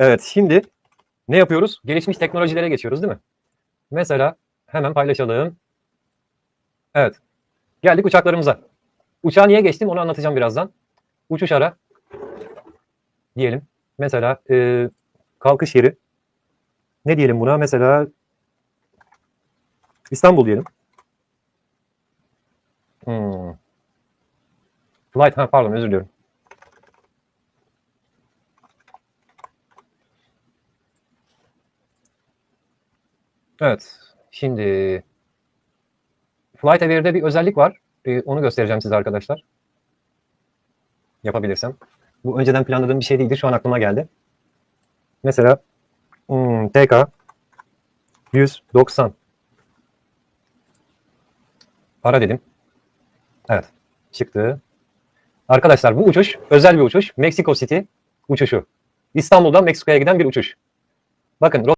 Evet şimdi ne yapıyoruz? Gelişmiş teknolojilere geçiyoruz değil mi? Mesela hemen paylaşalım. Evet. Geldik uçaklarımıza. Uçağa niye geçtim onu anlatacağım birazdan. Uçuş ara diyelim. Mesela e, kalkış yeri. Ne diyelim buna? Mesela İstanbul diyelim. Hmm. Flight, ha pardon özür diliyorum. Evet. Şimdi Flight Aware'de bir özellik var. Ee, onu göstereceğim size arkadaşlar. Yapabilirsem. Bu önceden planladığım bir şey değildi. Şu an aklıma geldi. Mesela hmm, TK 190 Para dedim. Evet. Çıktı. Arkadaşlar bu uçuş özel bir uçuş. Mexico City uçuşu. İstanbul'dan Meksika'ya giden bir uçuş. Bakın